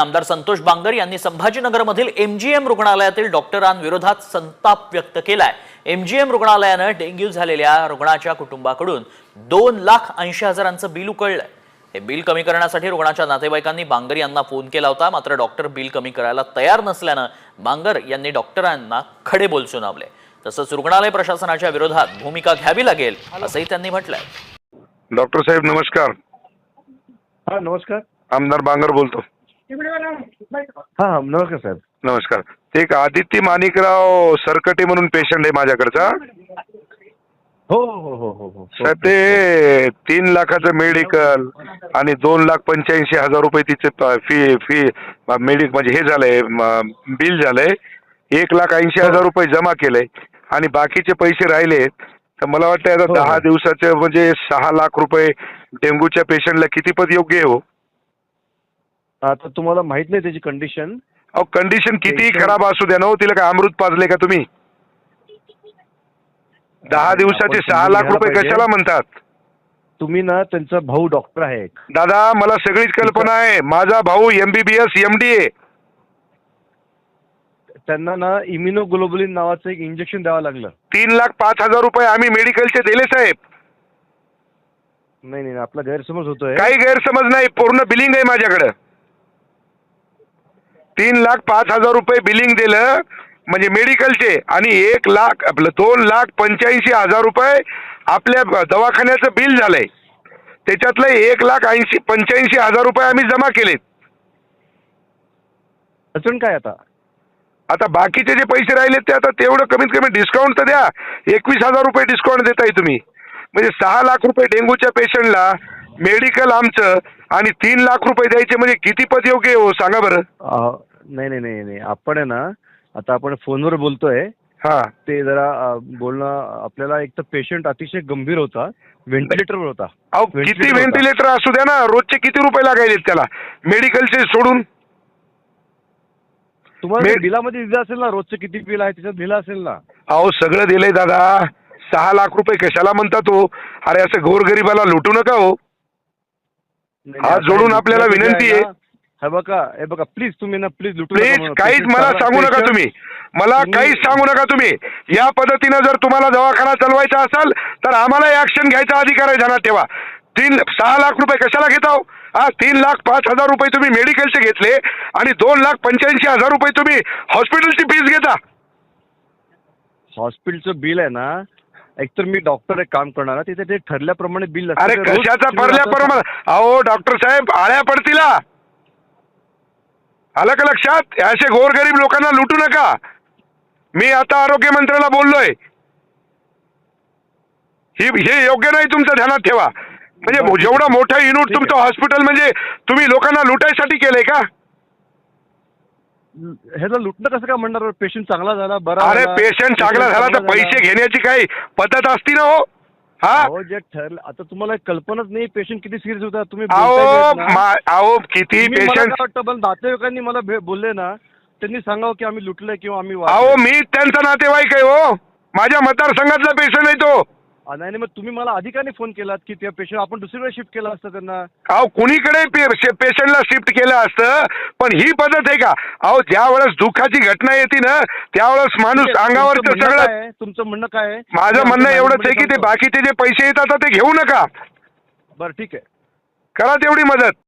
आमदार संतोष बांगर यांनी संभाजीनगरमधील एमजीएम रुग्णालयातील डॉक्टरांविरोधात संताप व्यक्त केलाय. एमजीएम रुग्णालयानं डेंग्यू झालेल्या रुग्णाच्या कुटुंबाकडून दोन लाख ऐंशी हजारांचं बिल उकळलंय. हे बिल कमी करण्यासाठी रुग्णाच्या नातेवाईकांनी बांगर यांना फोन केला होता मात्र डॉक्टर बिल कमी करायला तयार नसल्यानं बांगर यांनी डॉक्टरांना खडे बोल सुनावले तसंच रुग्णालय प्रशासनाच्या विरोधात भूमिका घ्यावी लागेल असंही त्यांनी म्हटलंय. डॉक्टर साहेब नमस्कार. हा नमस्कार. आमदार बांगर बोलतो. हा हा नमस्कार साहेब. नमस्कार. ते एक आदित्य माणिकराव सरकटे म्हणून पेशंट आहे माझ्याकडचा. हो हो हो हो हो. साहेब ते तीन लाखाचं मेडिकल आणि दोन लाख पंच्याऐंशी हजार रुपये तिचे फी फी मेडिक म्हणजे हे झालंय म- बिल झालंय. एक लाख ऐंशी हजार रुपये जमा केलंय. आणि बाकीचे पैसे राहिले. तर मला वाटतं आता हो, दहा हो. दिवसाचे म्हणजे सहा लाख रुपये डेंग्यूच्या पेशंटला किती पद योग्य आहे हो? आता तुम्हाला माहीत नाही त्याची कंडिशन अहो कंडिशन Patient- खराब असू द्या ना हो तिला काय अमृत पाजले का तुम्ही? दहा दिवसाचे सहा लाख रुपये. कशाला म्हणतात? तुम्ही ना त्यांचा भाऊ डॉक्टर आहे एक. दादा मला सगळीच कल्पना आहे. माझा भाऊ एमबीबीएस एमडी आहे त्यांना ना इम्युनोग्लोबुलिन नावाचं एक इंजेक्शन द्यावं लागलं. तीन लाख पाच हजार रुपये आम्ही मेडिकलचे दिले साहेब. नाही नाही, आपला गैरसमज होतोय. काही गैरसमज नाही पूर्ण बिलिंग आहे माझ्याकडं. तीन लाख पाच हजार रुपये बिलिंग दिलं म्हणजे मेडिकलचे आणि एक लाख आपलं दोन लाख पंच्याऐंशी हजार रुपये आपल्या दवाखान्याचं बिल झालंय. त्याच्यातलं एक लाख ऐंशी पंच्याऐंशी हजार रुपये आम्ही जमा केलेत. अडचण काय आता? आता बाकीचे जे पैसे राहिलेत ते आता तेवढं कमीत कमी डिस्काउंट तर द्या. एकवीस हजार रुपये डिस्काउंट देताय तुम्ही. म्हणजे सहा लाख रुपये डेंग्यूच्या पेशंटला मेडिकल आमचं आणि तीन लाख रुपये द्यायचे म्हणजे किती पद योग्य हो? सांगा बरं. नाही नाही नाही नाही. आपण आहे ना आता आपण फोनवर बोलतोय. हा. ते जरा अं, बोलणं आपल्याला एक तर पेशंट अतिशय गंभीर होता. व्हेंटिलेटरवर होता. अहो Ventilator किती होता. व्हेंटिलेटर असू द्या ना रोजचे किती रुपये लागायलेत त्याला? मेडिकलचे सोडून. तुम्हाला मे- ते बिलामध्ये दिलं असेल ना रोजचं किती बिल आहे त्याच्यात दिलं असेल ना? अहो सगळं दिलंय दादा. सहा लाख रुपये कशाला म्हणतात हो अरे असं गोरगरिबाला लुटू नका हो. नाही, हात नाही, जोडून आपल्याला जे विनंती आहे आहे. ना, हे बघा हे बघा प्लीज तुम्ही ना प्लीज लुटू नका प्लीज म्हणून. काहीच मला सांगू नका तुम्ही मला काहीच सांगू नका तुम्ही या पद्धतीनं जर तुम्हाला दवाखाना चालवायचा असेल तर आम्हाला ऍक्शन घ्यायचा अधिकार आहे ध्यानात ठेवा तीन सहा लाख रुपये कशाला घेता हो? हा तीन लाख पाच हजार रुपये तुम्ही मेडिकलचे घेतले आणि दोन लाख पंच्याऐंशी हजार रुपये तुम्ही हॉस्पिटलची फीस घेता हॉस्पिटलचं बिल आहे ना एकतर मी डॉक्टर एक काम करणार ना, तिथे ते ठरल्याप्रमाणे बिल. अरे कशाचा पडल्या अहो डॉक्टर साहेब आळ्या पडतीला आलं का लक्षात? असे गोरगरीब लोकांना लुटू नका. मी आता आरोग्य मंत्र्याला बोललोय. ही हे योग्य नाही तुमचं ध्यानात ठेवा. म्हणजे जेवढं. मोठं युनिट. तुमचं हॉस्पिटल म्हणजे तुम्ही लोकांना लुटायसाठी केलंय का? ह्याला लुटणं कसं काय म्हणणार? पेशंट चांगला झाला बरा अरे पेशंट चांगला झाला तर पैसे घेण्याची काही पद्धत असती ना हो. हा अहो, जे ठरलं आता तुम्हाला कल्पनाच नाही पेशंट किती सिरियस होता तुम्ही अहो बोलताय ना. मा- अहो किती तुम्ही मला पेशंट काय वाटतं पण नातेवाईकांनी मला भे- बोलले ना त्यांनी सांगावं की आम्ही लुटलंय किंवा आम्ही अहो. मी त्यांचा नातेवाईक आहे हो माझ्या मतदारसंघातला पेशंट आहे तो आ, नाही नाही, मग तुम्ही मला अधिकाने फोन केलात की त्या पेशंट आपण दुसरीकडे शिफ्ट केला असतं त्यांना अहो कुणीकडे पेशंटला शिफ्ट केलं असतं पण ही पद्धत आहे का अहो ज्या वेळेस दुःखाची घटना येते ना त्यावेळेस माणूस तुमचं अंगावरचं सगळं आहे? तुमचं म्हणणं काय आहे? माझं म्हणणं एवढंच आहे की ते बाकीचे जे पैसे येतात ते घेऊ नका. बरं ठीक आहे करा तेवढी मदत